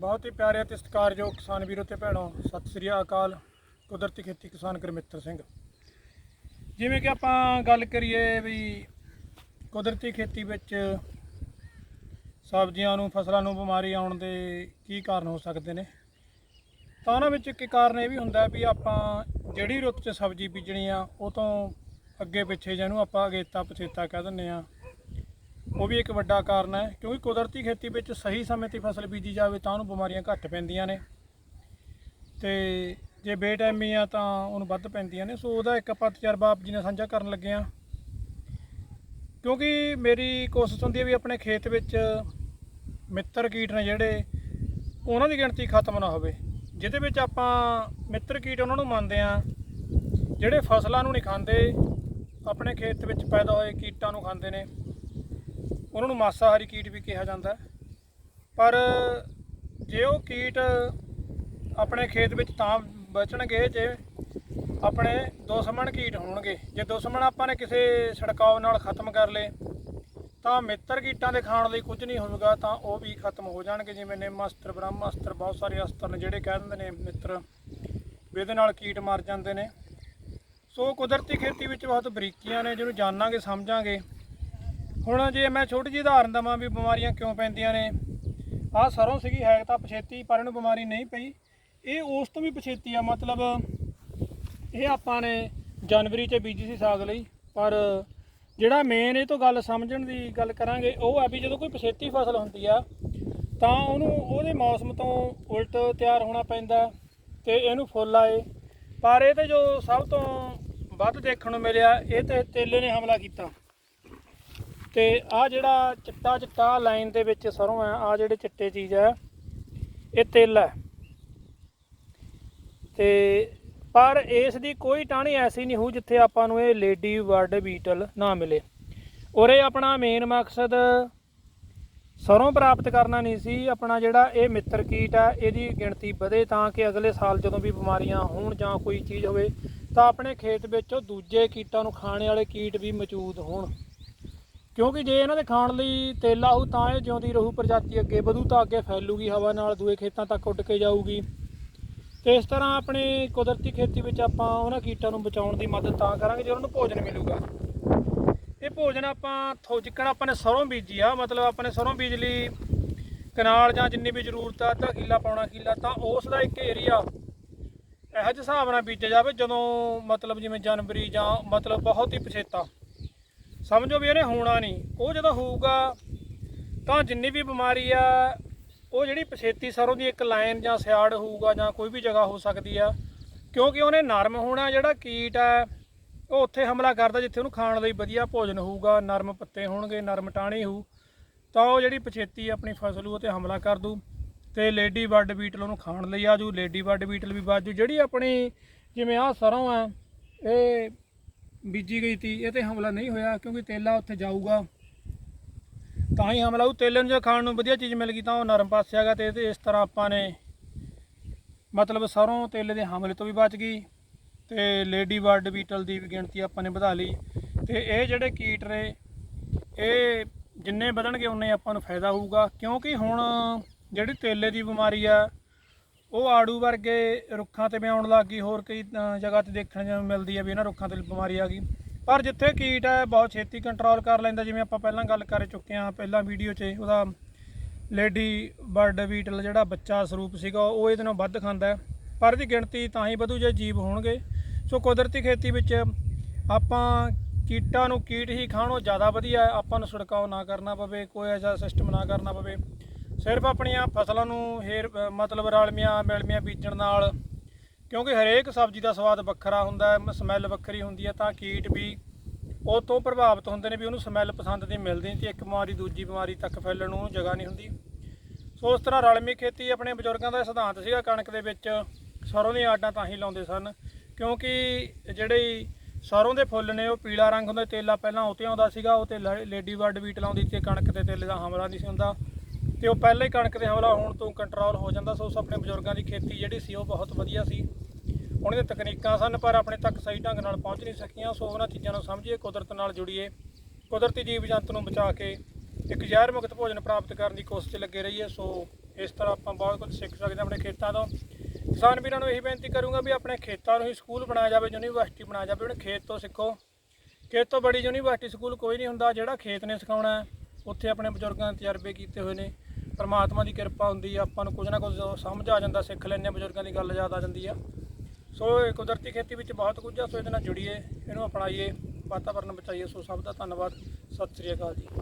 ਬਹੁਤ ਹੀ ਪਿਆਰੇ ਅਤੇ ਸਤਿਕਾਰਯੋਗ ਕਿਸਾਨ ਵੀਰੋ ਤੇ ਭੈਣੋ, ਸਤਿ ਸ੍ਰੀ ਅਕਾਲ। ਕੁਦਰਤੀ ਖੇਤੀ ਕਿਸਾਨ ਗੁਰਮਿੱਤਰ ਸਿੰਘ। ਜਿਵੇਂ ਕਿ ਆਪਾਂ ਗੱਲ ਕਰੀਏ ਵੀ ਕੁਦਰਤੀ ਖੇਤੀ ਵਿੱਚ ਸਬਜ਼ੀਆਂ ਨੂੰ, ਫਸਲਾਂ ਨੂੰ ਬਿਮਾਰੀ ਆਉਣ ਦੇ ਕੀ ਕਾਰਨ ਹੋ ਸਕਦੇ ਨੇ? ਤਾਂ ਉਹਨਾਂ ਵਿੱਚ ਇੱਕ ਕਾਰਨ ਇਹ ਵੀ ਹੁੰਦਾ ਵੀ ਆਪਾਂ ਜਿਹੜੀ ਰੁੱਤ 'ਚ ਸਬਜ਼ੀ ਬੀਜਣੀ ਆ, ਉਹ ਤੋਂ ਅੱਗੇ ਪਿੱਛੇ ਜਿਹਨੂੰ ਆਪਾਂ ਅਗੇਤਾ ਪਛੇਤਾ ਕਹਿ ਦਿੰਦੇ ਆ। ਉਹ ਵੀ ਇੱਕ ਵੱਡਾ ਕਾਰਨ ਹੈ, ਕਿਉਂਕਿ ਕੁਦਰਤੀ ਖੇਤੀ ਵਿੱਚ ਸਹੀ ਸਮੇਂ ਤੇ ਫਸਲ ਬੀਜੀ ਜਾਵੇ ਤਾਂ ਉਹਨੂੰ ਬਿਮਾਰੀਆਂ ਘੱਟ ਪੈਂਦੀਆਂ ਨੇ। ਤੇ ਜੇ ਬੇਟਾਈਮੀ ਆ ਤਾਂ ਉਹਨੂੰ ਵੱਧ ਪੈਂਦੀਆਂ ਨੇ। ਸੋ ਉਹਦਾ ਇੱਕ ਆਪਾਂ ਤਜਰਬਾ ਆਪ ਜੀ ਨਾਲ ਸਾਂਝਾ ਕਰਨ ਲੱਗੇ ਆ ਕਿਉਂਕਿ ਮੇਰੀ ਕੋਸ਼ਿਸ਼ ਹੁੰਦੀ ਹੈ ਵੀ ਆਪਣੇ ਖੇਤ ਵਿੱਚ ਮਿੱਤਰ ਕੀਟ ਨੇ ਜਿਹੜੇ, ਉਹਨਾਂ ਦੀ ਗਿਣਤੀ ਖਤਮ ਨਾ ਹੋਵੇ। ਜਿਹਦੇ ਵਿੱਚ ਆਪਾਂ ਮਿੱਤਰ ਕੀਟ ਉਹਨਾਂ ਨੂੰ ਮੰਨਦੇ ਆ ਜਿਹੜੇ ਫਸਲਾਂ ਨੂੰ ਨਹੀਂ ਖਾਂਦੇ, ਆਪਣੇ ਖੇਤ ਵਿੱਚ ਪੈਦਾ ਹੋਏ ਕੀਟਾਂ ਨੂੰ ਖਾਂਦੇ ਨੇ। ਉਹਨਾਂ ਨੂੰ ਮਾਸਾਹਾਰੀ ਕੀਟ ਵੀ ਕਿਹਾ ਜਾਂਦਾ ਪਰ ਜੇ ਉਹ ਕੀਟ ਆਪਣੇ ਖੇਤ ਵਿੱਚ ਤਾਂ ਬਚਣਗੇ, ਜੇ ਆਪਣੇ ਦੁਸ਼ਮਣ ਕੀਟ ਹੋਣਗੇ, ਜੇ ਦੁਸ਼ਮਣ ਆਪਾਂ ਨੇ ਕਿਸੇ ਛੜਕਾਓ ਨਾਲ ਖਤਮ ਕਰ ਲਏ, ਤਾਂ ਮਿੱਤਰ ਕੀਟਾਂ ਦੇ ਖਾਣ ਲਈ ਕੁਝ ਨਹੀਂ ਹੋਊਗਾ, ਤਾਂ ਉਹ ਵੀ ਖਤਮ ਹੋ ਜਾਣਗੇ। ਜਿਵੇਂ ਨਿੰਮ ਅਸਤਰ ਬ੍ਰਹਮ ਅਸਤਰ ਬਹੁਤ ਸਾਰੇ ਅਸਤਰ ਨੇ ਜਿਹੜੇ ਕਹਿ ਦਿੰਦੇ ਨੇ ਮਿੱਤਰ, ਵੀ ਇਹਦੇ ਨਾਲ ਕੀਟ ਮਰ ਜਾਂਦੇ ਨੇ। ਸੋ ਕੁਦਰਤੀ ਖੇਤੀ ਵਿੱਚ ਬਹੁਤ ਬਰੀਕੀਆਂ ਨੇ, ਜਿਹਨੂੰ ਜਾਣਾਂਗੇ, ਸਮਝਾਂਗੇ। ਹੁਣ ਜੇ ਮੈਂ ਛੋਟੀ ਜਿਹੀ ਉਦਾਹਰਨ ਦਵਾਂ ਵੀ ਬਿਮਾਰੀਆਂ ਕਿਉਂ ਪੈਂਦੀਆਂ ਨੇ, ਆਹ ਸਰੋਂ ਸੀਗੀ, ਹੈ ਤਾਂ ਪਛੇਤੀ, ਪਰ ਇਹਨੂੰ ਬਿਮਾਰੀ ਨਹੀਂ ਪਈ। ਇਹ ਉਸ ਤੋਂ ਵੀ ਪਛੇਤੀ ਆ, ਮਤਲਬ ਇਹ ਆਪਾਂ ਨੇ ਜਨਵਰੀ 'ਚ ਬੀਜੀ ਸੀ ਸਾਗ ਲਈ, ਪਰ ਜਿਹੜਾ ਮੇਨ ਇਹ ਤੋਂ ਗੱਲ ਸਮਝਣ ਦੀ ਗੱਲ ਕਰਾਂਗੇ, ਉਹ ਆ ਵੀ ਜਦੋਂ ਕੋਈ ਪਛੇਤੀ ਫਸਲ ਹੁੰਦੀ ਆ, ਤਾਂ ਉਹਨੂੰ ਉਹਦੇ ਮੌਸਮ ਤੋਂ ਉਲਟ ਤਿਆਰ ਹੋਣਾ ਪੈਂਦਾ ਤੇ ਇਹਨੂੰ ਫੁੱਲ ਆਏ। ਪਰ ਇਹ ਤੇ ਜੋ ਸਭ ਤੋਂ ਵੱਧ ਦੇਖਣ ਨੂੰ ਮਿਲਿਆ, ਇਹ ਤੇ ਤੇਲੇ ਨੇ ਹਮਲਾ ਕੀਤਾ। ਤੇ ਆ ਜਿਹੜਾ ਚਿੱਟਾ ਚਿੱਟਾ ਲਾਈਨ ਦੇ ਵਿੱਚ ਸਰੋਂ ਆ ਆ ਜਿਹੜੇ ਚਿੱਟੇ ਚੀਜ਼ ਆ ਇਹ ਤਿਲ ਹੈ। ਤੇ ਪਰ ਇਸ ਦੀ ਕੋਈ ਟਾਹਣੀ ਐਸੀ ਨਹੀਂ ਹੋਊ ਜਿੱਥੇ ਆਪਾਂ ਨੂੰ ਇਹ ਲੇਡੀ ਬਰਡ ਬੀਟਲ ਨਾ ਮਿਲੇ। ਔਰ ਇਹ ਆਪਣਾ ਮੇਨ ਮਕਸਦ ਸਰੋਂ ਪ੍ਰਾਪਤ ਕਰਨਾ ਨਹੀਂ ਸੀ, ਆਪਣਾ ਜਿਹੜਾ ਇਹ ਮਿੱਤਰ ਕੀਟ ਆ ਇਹਦੀ ਗਿਣਤੀ ਵਧੇ ਤਾਂ ਕਿ ਅਗਲੇ ਸਾਲ ਜਦੋਂ ਵੀ ਬਿਮਾਰੀਆਂ ਹੋਣ ਜਾਂ ਕੋਈ ਚੀਜ਼ ਹੋਵੇ ਤਾਂ ਆਪਣੇ ਖੇਤ ਵਿੱਚ ਉਹ ਦੂਜੇ ਕੀਟਾਂ ਨੂੰ ਖਾਣੇ ਵਾਲੇ ਕੀਟ ਵੀ ਮੌਜੂਦ ਹੋਣ। ਕਿਉਂਕਿ ਜੇ ਇਹਨਾਂ ਦੇ ਖਾਣ ਲਈ ਤੇਲਾ ਹੋ ਤਾਂ ਇਹ ਜਿਉਂਦੀ ਰਹੂ ਪ੍ਰਜਾਤੀ ਅੱਗੇ, ਵਧੂ ਤਾਂ ਅੱਗੇ ਫੈਲੂਗੀ ਹਵਾ ਨਾਲ, ਦੂਏ ਖੇਤਾਂ ਤੱਕ ਉੱਡ ਕੇ ਜਾਊਗੀ। ਤੇ ਇਸ ਤਰ੍ਹਾਂ ਆਪਣੇ ਕੁਦਰਤੀ ਖੇਤੀ ਵਿੱਚ ਆਪਾਂ ਉਹਨਾਂ ਕੀਟਾਂ ਨੂੰ ਬਚਾਉਣ ਦੀ ਮਦਦ ਤਾਂ ਕਰਾਂਗੇ ਜੇ ਉਹਨਾਂ ਨੂੰ ਭੋਜਨ ਮਿਲੂਗਾ। ਇਹ ਭੋਜਨ ਆਪਾਂ ਥੋ ਜਿੱਕਣ ਆਪਾਂ ਨੇ ਸਰੋਂ ਬੀਜੀ ਆ, ਮਤਲਬ ਆਪਾਂ ਨੇ ਸਰੋਂ ਬੀਜ ਲਈ ਕਨਾਲ ਜਾਂ ਜਿੰਨੀ ਵੀ ਜ਼ਰੂਰਤ ਆ ਤਾਂ ਕਿੱਲਾ ਪਾਉਣਾ ਕਿੱਲਾ, ਤਾਂ ਉਸ ਦਾ ਇੱਕ ਏਰੀਆ ਇਹੋ ਜਿਹੇ ਹਿਸਾਬ ਨਾਲ ਬੀਜਿਆ ਜਾਵੇ ਜਦੋਂ ਮਤਲਬ ਜਿਵੇਂ ਜਨਵਰੀ ਜਾਂ ਮਤਲਬ ਬਹੁਤ ਹੀ ਪਛੇਤਾ। ਸਮਝੋ ਵੀ ਇਹਨੇ ਹੋਣਾ ਨਹੀਂ। ਉਹ ਜਦੋਂ ਹੋਊਗਾ, ਤਾਂ ਜਿੰਨੀ ਵੀ ਬਿਮਾਰੀ ਆ, ਉਹ ਜਿਹੜੀ ਪਛੇਤੀ ਸਰੋਂ ਦੀ ਇੱਕ ਲਾਈਨ ਜਾਂ ਸਿਆੜ ਹੋਊਗਾ ਜਾਂ ਕੋਈ ਵੀ ਜਗ੍ਹਾ ਹੋ ਸਕਦੀ ਆ, ਕਿਉਂਕਿ ਉਹਨੇ ਨਰਮ ਹੋਣਾ ਜਿਹੜਾ ਕੀਟ ਆ, ਉਹ ਉੱਥੇ ਹਮਲਾ ਕਰਦਾ ਜਿੱਥੇ ਉਹਨੂੰ ਖਾਣ ਲਈ ਵਧੀਆ ਭੋਜਨ ਹੋਊਗਾ। ਨਰਮ ਪੱਤੇ ਹੋਣਗੇ, ਨਰਮ ਟਾਹਣੀ ਹੋਊ, ਤਾਂ ਉਹ ਜਿਹੜੀ ਪਛੇਤੀ ਆਪਣੀ ਫਸਲ ਉਹ ਤੇ ਹਮਲਾ ਕਰ ਦੂ ਤੇ ਲੇਡੀ ਬਰਡ ਬੀਟਲ ਉਹਨੂੰ ਖਾਣ ਲਈ ਆਜੂ ਲੇਡੀ ਬਰਡ ਬੀਟਲ ਵੀ ਬਾਜੂ ਜਿਹੜੀ ਆਪਣੀ ਜਿਵੇਂ ਆਹ ਸਰੋਂ ਆ, ਇਹ ਬੀਜੀ ਗਈ ਤੀ, ਇਹ ਤੇ ਹਮਲਾ ਨਹੀਂ ਹੋਇਆ ਕਿਉਂਕਿ ਤੇਲਾ ਉੱਥੇ ਜਾਊਗਾ। ਤਾਂ ਹੀ ਹਮਲਾ ਉਹ ਤੇਲੇ ਨੂੰ ਜੇ ਖਾਣ ਨੂੰ ਵਧੀਆ ਚੀਜ਼ ਮਿਲ ਗਈ ਤਾਂ ਉਹ ਨਰਮ ਪਾਸੇ ਹੈਗਾ ਤੇ ਤੇ ਇਸ ਤਰ੍ਹਾਂ ਆਪਾਂ ਨੇ ਮਤਲਬ ਸਰੋਂ ਤੇਲੇ ਦੇ ਹਮਲੇ ਤੋਂ ਵੀ ਬਚ ਗਈ ਤੇ ਲੇਡੀ ਬਰਡ ਬੀਟਲ ਦੀ ਵੀ ਗਿਣਤੀ ਆਪਾਂ ਨੇ ਵਧਾ ਲਈ। ਤੇ ਇਹ ਜਿਹੜੇ ਕੀਟ ਨੇ, ਇਹ ਜਿੰਨੇ ਵਧਣਗੇ, ਉਨੇ ਆਪਾਂ ਨੂੰ ਫਾਇਦਾ ਹੋਊਗਾ। ਕਿਉਂਕਿ ਹੁਣ ਜਿਹੜੀ ਤੇਲੇ ਦੀ ਬਿਮਾਰੀ ਆ ਉਹ ਆੜੂ ਵਰਗੇ ਰੁੱਖਾਂ ਤੇ ਵੀ ਆਉਣ ਲੱਗ ਗਈ, ਹੋਰ ਕਈ ਜਗ੍ਹਾ ਤੇ ਦੇਖਣ ਨੂੰ ਮਿਲਦੀ ਹੈ ਵੀ ਇਹਨਾਂ ਰੁੱਖਾਂ ਤੇ ਬਿਮਾਰੀ ਆ ਗਈ। ਪਰ ਜਿੱਥੇ ਕੀਟ ਹੈ ਬਹੁਤ ਛੇਤੀ ਕੰਟਰੋਲ ਕਰ ਲੈਂਦਾ, ਜਿਵੇਂ ਆਪਾਂ ਪਹਿਲਾਂ ਗੱਲ ਕਰ ਚੁੱਕੇ ਹਾਂ, ਪਹਿਲਾਂ ਵੀਡੀਓ 'ਚ ਉਹਦਾ ਲੇਡੀ ਬਰਡ ਬੀਟਲ ਜਿਹੜਾ ਬੱਚਾ ਸਰੂਪ ਸੀਗਾ, ਉਹ ਇਹਦੇ ਨਾਲੋਂ ਵੱਧ ਖਾਂਦਾ ਪਰ ਇਹਦੀ ਗਿਣਤੀ ਤਾਂ ਹੀ ਵਧੂ ਜੇ ਜੀਵ ਹੋਣਗੇ। ਸੋ ਕੁਦਰਤੀ ਖੇਤੀ ਵਿੱਚ ਆਪਾਂ ਕੀਟਾਂ ਨੂੰ ਕੀਟ ਹੀ ਖਾਣੋ ਜ਼ਿਆਦਾ ਵਧੀਆ ਆਪਾਂ ਨੂੰ ਛਿੜਕਾਓ ਨਾ ਕਰਨਾ ਪਵੇ, ਕੋਈ ਐਸਾ ਸਿਸਟਮ ਨਾ ਕਰਨਾ ਪਵੇ। ਸਿਰਫ ਆਪਣੀਆਂ ਫਸਲਾਂ ਨੂੰ ਹੇਰ ਮਤਲਬ ਰਲਮੀਆਂ, ਮਿਲਮੀਆਂ ਬੀਜਣ ਨਾਲ, ਕਿਉਂਕਿ ਹਰੇਕ ਸਬਜ਼ੀ ਦਾ ਸਵਾਦ ਵੱਖਰਾ ਹੁੰਦਾ ਹੈ ਸਮੈਲ ਵੱਖਰੀ ਹੁੰਦੀ ਹੈ, ਤਾਂ ਕੀਟ ਵੀ ਉਹ ਤੋਂ ਪ੍ਰਭਾਵਿਤ ਹੁੰਦੇ ਨੇ ਵੀ ਉਹਨੂੰ ਸਮੈਲ ਪਸੰਦ ਨਹੀਂ ਮਿਲਦੀ ਤੇ ਇੱਕ ਬਿਮਾਰੀ ਦੂਜੀ ਬਿਮਾਰੀ ਤੱਕ ਫੈਲਣ ਨੂੰ ਜਗ੍ਹਾ ਨਹੀਂ ਹੁੰਦੀ। ਸੋ ਉਸ ਤਰ੍ਹਾਂ ਰਲਮੀ ਖੇਤੀ ਆਪਣੇ ਬਜ਼ੁਰਗਾਂ ਦਾ ਸਿਧਾਂਤ ਸੀਗਾ, ਕਣਕ ਦੇ ਵਿੱਚ ਸਰੋਂ ਦੀਆਂ ਆਡਾਂ ਤਾਂ ਹੀ ਲਾਉਂਦੇ ਸਨ, ਕਿਉਂਕਿ ਜਿਹੜੇ ਸਰੋਂ ਦੇ ਫੁੱਲ ਨੇ, ਉਹ ਪੀਲਾ ਰੰਗ ਹੁੰਦਾ, ਤੇਲਾ ਪਹਿਲਾਂ ਉਤੇ ਆਉਂਦਾ ਸੀਗਾ, ਉਹ ਤੇ ਲ- ਲੇਡੀ ਬਰਡ ਬੀਟ ਲਾਉਂਦੀ ਤੇ ਕਣਕ ਤੇ ਤੇਲੇ ਦਾ ਹਮਲਾ ਨਹੀਂ ਸੀ ਹੁੰਦਾ। ਤੇ ਉਹ ਪਹਿਲਾਂ ਹੀ ਕਣਕ ਦੇ ਹਮਲਾ ਹੋਣ ਤੋਂ ਕੰਟਰੋਲ ਹੋ ਜਾਂਦਾ ਸੋ, ਉਸ ਆਪਣੇ ਬਜ਼ੁਰਗਾਂ ਦੀ ਖੇਤੀ ਜਿਹੜੀ ਸੀ ਉਹ ਬਹੁਤ ਵਧੀਆ ਸੀ। ਉਹਨਾਂ ਦੀਆਂ ਤਕਨੀਕਾਂ ਸਨ, ਪਰ ਆਪਣੇ ਤੱਕ ਸਹੀ ਢੰਗ ਨਾਲ ਪਹੁੰਚ ਨਹੀਂ ਸਕੀਆਂ, ਸੋ ਉਹਨਾਂ ਚੀਜ਼ਾਂ ਨੂੰ ਸਮਝੀਏ, ਕੁਦਰਤ ਨਾਲ ਜੁੜੀਏ। ਕੁਦਰਤੀ ਜੀਵ ਜੰਤ ਨੂੰ ਬਚਾ ਕੇ ਇੱਕ ਜ਼ਹਿਰ ਮੁਕਤ ਭੋਜਨ ਪ੍ਰਾਪਤ ਕਰਨ ਦੀ ਕੋਸ਼ਿਸ਼ ਲੱਗੇ ਰਹੀਏ, ਸੋ ਇਸ ਤਰ੍ਹਾਂ ਆਪਾਂ ਬਹੁਤ ਕੁਝ ਸਿੱਖ ਸਕਦੇ ਹਾਂ ਆਪਣੇ ਖੇਤਾਂ ਤੋਂ। ਕਿਸਾਨ ਵੀਰਾਂ ਨੂੰ ਇਹੀ ਬੇਨਤੀ ਕਰੂੰਗਾ ਵੀ ਆਪਣੇ ਖੇਤਾਂ ਨੂੰ ਹੀ ਸਕੂਲ ਬਣਾਇਆ ਜਾਵੇ, ਯੂਨੀਵਰਸਿਟੀ ਬਣਾਇਆ ਜਾਵੇ, ਆਪਣੇ ਖੇਤ ਤੋਂ ਸਿੱਖੋ। ਖੇਤ ਤੋਂ ਬੜੀ ਯੂਨੀਵਰਸਿਟੀ ਸਕੂਲ ਕੋਈ ਨਹੀਂ ਹੁੰਦਾ, ਜਿਹੜਾ ਖੇਤ ਨੇ ਸਿਖਾਉਣਾ ਉੱਥੇ ਆਪਣੇ ਬਜ਼ੁਰਗਾਂ ਨੇ ਤਜਰਬੇ ਕੀਤੇ ਹੋਏ ਨੇ। ਪਰਮਾਤਮਾ ਦੀ ਕਿਰਪਾ ਹੁੰਦੀ ਆ, ਆਪਾਂ ਨੂੰ ਕੁਝ ਨਾ ਕੁਝ ਸਮਝ ਆ ਜਾਂਦਾ, ਸਿੱਖ ਲੈਂਦੇ ਹਾਂ, ਬਜ਼ੁਰਗਾਂ ਦੀ ਗੱਲ ਯਾਦ ਆ ਜਾਂਦੀ ਆ। ਸੋ ਇਹ ਕੁਦਰਤੀ ਖੇਤੀ ਵਿੱਚ ਬਹੁਤ ਕੁਝ ਆ, ਸੋ ਇਹਦੇ ਨਾਲ ਜੁੜੀਏ, ਇਹਨੂੰ ਅਪਣਾਈਏ, ਵਾਤਾਵਰਨ ਬਚਾਈਏ। ਸੋ ਸਭ ਦਾ ਧੰਨਵਾਦ, ਸਤਿ ਸ੍ਰੀ ਅਕਾਲ ਜੀ।